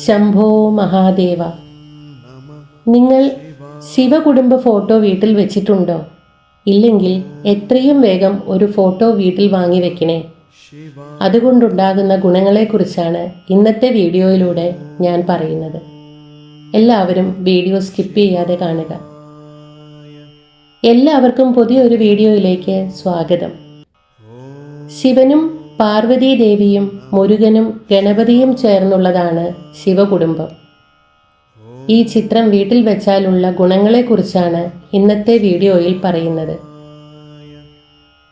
ശംഭോ മഹാദേവ. നിങ്ങൾ ശിവകുടുംബ ഫോട്ടോ വീട്ടിൽ വെച്ചിട്ടുണ്ടോ? ഇല്ലെങ്കിൽ എത്രയും വേഗം ഒരു ഫോട്ടോ വീട്ടിൽ വാങ്ങി വെക്കണേ. അതുകൊണ്ടുണ്ടാകുന്ന ഗുണങ്ങളെക്കുറിച്ചാണ് ഇന്നത്തെ വീഡിയോയിലൂടെ ഞാൻ പറയുന്നത്. എല്ലാവരും വീഡിയോ സ്കിപ്പ് ചെയ്യാതെ കാണുക. എല്ലാവർക്കും പുതിയൊരു വീഡിയോയിലേക്ക് സ്വാഗതം. ശിവനും പാർവതീ ദേവിയും മുരുകനും ഗണപതിയും ചേർന്നുള്ളതാണ് ശിവകുടുംബം. ഈ ചിത്രം വീട്ടിൽ വെച്ചാലുള്ള ഗുണങ്ങളെക്കുറിച്ചാണ് ഇന്നത്തെ വീഡിയോയിൽ പറയുന്നത്.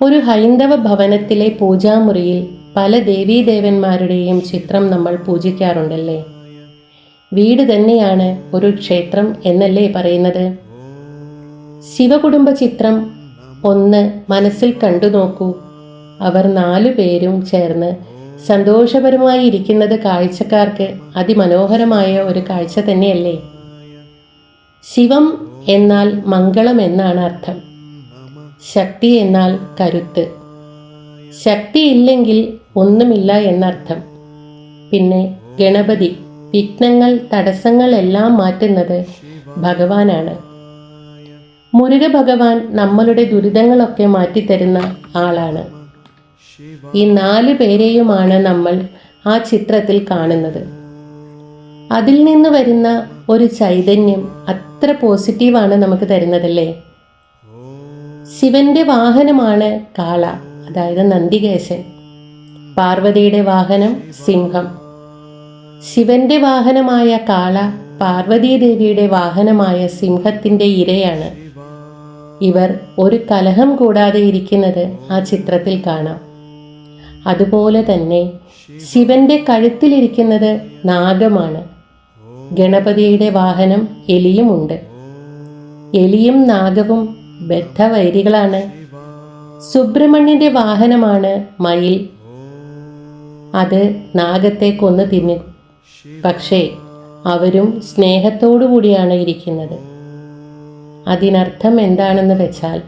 ഒരു ഹൈന്ദവ ഭവനത്തിലെ പൂജാമുറിയിൽ പല ദേവീദേവന്മാരുടെയും ചിത്രം നമ്മൾ പൂജിക്കാറുണ്ടല്ലേ? വീട് തന്നെയാണ് ഒരു ക്ഷേത്രം എന്നല്ലേ പറയുന്നത്? ശിവകുടുംബ ചിത്രം ഒന്ന് മനസ്സിൽ കണ്ടു നോക്കൂ. അവർ നാലു പേരും ചേർന്ന് സന്തോഷപരമായി ഇരിക്കുന്നത് കാഴ്ചക്കാർക്ക് അതിമനോഹരമായ ഒരു കാഴ്ച തന്നെയല്ലേ? ശിവം എന്നാൽ മംഗളം എന്നാണ് അർത്ഥം. ശക്തി എന്നാൽ കരുത്ത്. ശക്തി ഇല്ലെങ്കിൽ ഒന്നുമില്ല എന്നർത്ഥം. പിന്നെ ഗണപതി വിഘ്നങ്ങൾ തടസ്സങ്ങൾ എല്ലാം മാറ്റുന്നത് ഭഗവാനാണ്. മുരുക ഭഗവാൻ നമ്മളുടെ ദുരിതങ്ങളൊക്കെ മാറ്റിത്തരുന്ന ആളാണ്. ഈ നാല് പേരെയുമാണ് നമ്മൾ ആ ചിത്രത്തിൽ കാണുന്നത്. അതിൽ നിന്ന് വരുന്ന ഒരു ചൈതന്യം അത്ര പോസിറ്റീവാണ് നമുക്ക് തരുന്നതല്ലേ? ശിവന്റെ വാഹനമാണ് കാള അതായത് നന്ദികേശൻ. പാർവതിയുടെ വാഹനം സിംഹം. ശിവന്റെ വാഹനമായ കാള പാർവതീദേവിയുടെ വാഹനമായ സിംഹത്തിന്റെ ഇരയാണ്. ഇവർ ഒരു കലഹം കൂടാതെ ഇരിക്കുന്നത് ആ ചിത്രത്തിൽ കാണാം. അതുപോലെ തന്നെ ശിവന്റെ കഴുത്തിലിരിക്കുന്നത് നാഗമാണ്. ഗണപതിയുടെ വാഹനം എലിയുമുണ്ട്. എലിയും നാഗവും ബദ്ധവൈരികളാണ്. സുബ്രഹ്മണ്യന്റെ വാഹനമാണ് മയിൽ. അത് നാഗത്തെ കൊന്നു തിന്നു. പക്ഷേ അവരും സ്നേഹത്തോടു കൂടിയാണ് ഇരിക്കുന്നത്. അതിനർത്ഥം എന്താണെന്ന് വെച്ചാൽ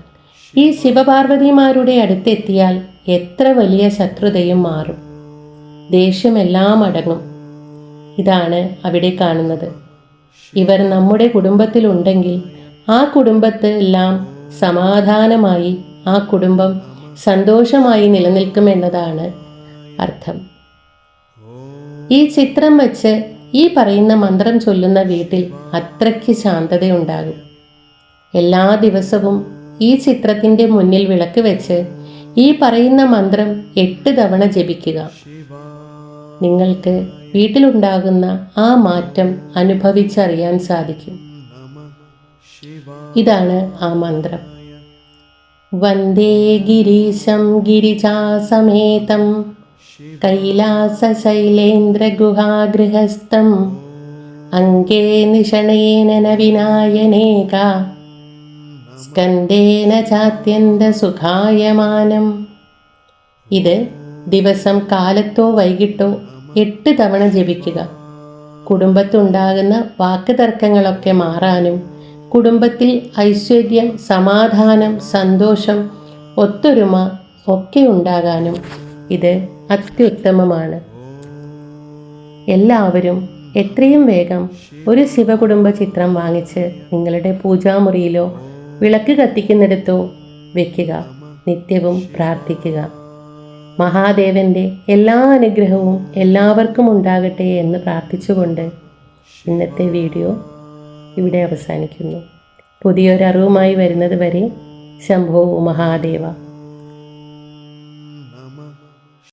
ഈ ശിവപാർവതിമാരുടെ അടുത്തെത്തിയാൽ എത്ര വലിയ ശത്രുതയും മാറും. ദേഷ്യമെല്ലാം അടങ്ങും. ഇതാണ് അവിടെ കാണുന്നത്. ഇവർ നമ്മുടെ കുടുംബത്തിലുണ്ടെങ്കിൽ ആ കുടുംബത്തെല്ലാം സമാധാനമായി ആ കുടുംബം സന്തോഷമായി നിലനിൽക്കുമെന്നതാണ് അർത്ഥം. ഈ ചിത്രം വച്ച് ഈ പറയുന്ന മന്ത്രം ചൊല്ലുന്ന വീട്ടിൽ അത്രയ്ക്ക് ശാന്തതയുണ്ടാകും. എല്ലാ ദിവസവും ഈ ചിത്രത്തിന്റെ മുന്നിൽ വിളക്ക് വെച്ച് ഈ പറയുന്ന മന്ത്രം എട്ട് തവണ ജപിക്കുക. നിങ്ങൾക്ക് വീട്ടിലുണ്ടാകുന്ന ആ മാറ്റം അനുഭവിച്ചറിയാൻ സാധിക്കും. ഇതാണ് ആ മന്ത്രം. വന്ദേ ഗിരീശം ഗിരിജാസമേതം കൈലാസശൈലേന്ദ്രഗുഹാഗൃഹസ്ഥം. അങ്കേ നിഷണേന വിനായനേക സ്കന്ദേന ചാത്യന്ത സുഖായമാനം. ഇത് ദിവസം കാലത്തോ വൈകിട്ടോ എട്ട് തവണ ജപിക്കുക. കുടുംബത്തുണ്ടാകുന്ന വാക്ക് തർക്കങ്ങളൊക്കെ മാറാനും കുടുംബത്തിൽ ഐശ്വര്യം സമാധാനം സന്തോഷം ഒത്തൊരുമ ഒക്കെ ഉണ്ടാകാനും ഇത് അത്യുത്തമമാണ്. എല്ലാവരും എത്രയും വേഗം ഒരു ശിവകുടുംബ ചിത്രം വാങ്ങിച്ച് നിങ്ങളുടെ പൂജാമുറിയിലോ വിളക്ക് കത്തിക്കുന്നിടത്തോ വെക്കുക നിത്യവും പ്രാർത്ഥിക്കുക. മഹാദേവന്റെ എല്ലാ അനുഗ്രഹവും എല്ലാവർക്കും ഉണ്ടാകട്ടെ എന്ന് പ്രാർത്ഥിച്ചുകൊണ്ട് ഇന്നത്തെ വീഡിയോ ഇവിടെ അവസാനിക്കുന്നു. പുതിയൊരറിവുമായി വരുന്നത് വരെ ശംഭോ മഹാദേവ.